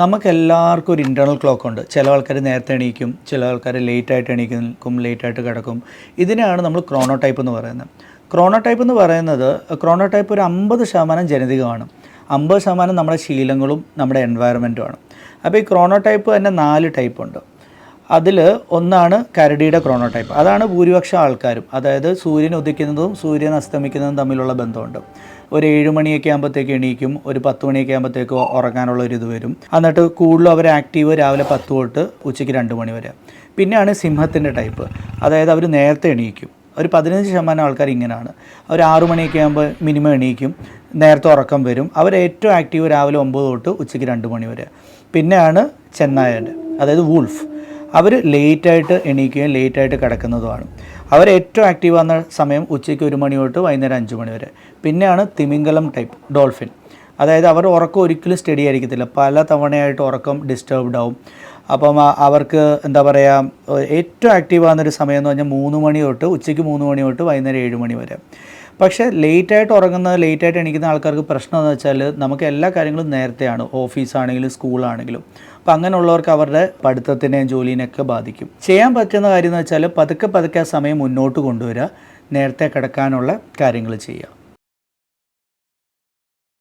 നമുക്ക് എല്ലാവർക്കും ഒരു ഇന്റേർണൽ ക്ലോക്ക് ഉണ്ട്. ചില ആൾക്കാർ നേരത്തെ എണീക്കും ചില ആൾക്കാർ ലേറ്റ് ആയിട്ട് എണീക്കും ലേറ്റ് ആയിട്ട് കിടക്കും. ഇതിനെയാണ് നമ്മൾ ക്രോണോ ടൈപ്പ് എന്ന് പറയുന്നത്. ക്രോണോ ടൈപ്പ് എന്ന് പറയുന്നത് ക്രോണോ ടൈപ്പ് ഒരു അമ്പത് ശതമാനം ജനിതകമാണ്. അമ്പത് ശതമാനം നമ്മുടെ ശീലങ്ങളും നമ്മുടെ എൻവയറമെന്റുമാണ് അപ്പോൾ ഈ ക്രോണോ ടൈപ്പ് തന്നെ നാല് ടൈപ്പ് ഉണ്ട്. അതിൽ ഒന്നാണ് കരടിയുടെ ക്രോണോടൈപ്പ് അതാണ് ഭൂരിപക്ഷം ആൾക്കാരും. അതായത് സൂര്യൻ ഉദിക്കുന്നതും സൂര്യൻ അസ്തമിക്കുന്നതും തമ്മിലുള്ള ബന്ധമുണ്ട്. ഒരു ഏഴ് മണിയൊക്കെ ആകുമ്പോഴത്തേക്ക് എണീക്കും ഒരു പത്ത് മണിയൊക്കെ ആകുമ്പോഴത്തേക്ക് ഉറങ്ങാനുള്ള ഒരു ഇത് വരും. എന്നിട്ട് കൂടുതലും അവർ ആക്റ്റീവ് രാവിലെ പത്ത് തൊട്ട് ഉച്ചയ്ക്ക് രണ്ട് മണി വരെ. പിന്നെയാണ് സിംഹത്തിന്റെ ടൈപ്പ് അതായത് അവർ നേരത്തെ എണീക്കും. ഒരു പതിനഞ്ച് ശതമാനം ആൾക്കാർ ഇങ്ങനെയാണ്. അവർ ആറു മണിയൊക്കെ ആകുമ്പോൾ മിനിമം എണീക്കും നേരത്തെ ഉറക്കം വരും. അവർ ഏറ്റവും ആക്റ്റീവ് രാവിലെ ഒമ്പത് തൊട്ട് ഉച്ചയ്ക്ക് രണ്ട് മണി വരെ. പിന്നെയാണ് ചെന്നായന്റെ. അതായത് വൂൾഫ് അവർ ലേറ്റായിട്ട് എണീക്കുകയും ലേറ്റായിട്ട് കിടക്കുന്നതുമാണ്. അവർ ഏറ്റവും ആക്റ്റീവ് ആകുന്ന സമയം ഉച്ചയ്ക്ക് ഒരു മണി തൊട്ട് വൈകുന്നേരം അഞ്ച് മണി വരെ. പിന്നെയാണ് തിമിംഗലം ടൈപ്പ് ഡോൾഫിൻ അതായത് അവർ ഉറക്കം ഒരിക്കലും സ്റ്റഡി ആയിരിക്കത്തില്ല. പല തവണയായിട്ട് ഉറക്കം ഡിസ്റ്റർബ്ഡ് ആവും. അപ്പം അവർക്ക് എന്താ പറയുക ഏറ്റവും ആക്റ്റീവ് ആകുന്നൊരു സമയം എന്ന് പറഞ്ഞാൽ മൂന്ന് മണി തൊട്ട് ഉച്ചയ്ക്ക് മൂന്ന് മണി തൊട്ട് വൈകുന്നേരം ഏഴ് മണി വരെ. പക്ഷേ ലേറ്റായിട്ട് ഉറങ്ങുന്ന ലേറ്റ് ആയിട്ട് എണീക്കുന്ന ആൾക്കാർക്ക് പ്രശ്നം എന്ന് വെച്ചാൽ നമുക്ക് എല്ലാ കാര്യങ്ങളും നേരത്തെയാണ്. ഓഫീസാണെങ്കിലും സ്കൂളാണെങ്കിലും. അപ്പോൾ അങ്ങനെയുള്ളവർക്ക് അവരുടെ പഠിത്തത്തിനെയും ജോലിനെയൊക്കെ ബാധിക്കും. ചെയ്യാൻ പറ്റുന്ന കാര്യം എന്ന് വെച്ചാൽ പതുക്കെ പതുക്കെ സമയം മുന്നോട്ട് കൊണ്ടുവരിക. നേരത്തെ കിടക്കാനുള്ള കാര്യങ്ങൾ ചെയ്യുക.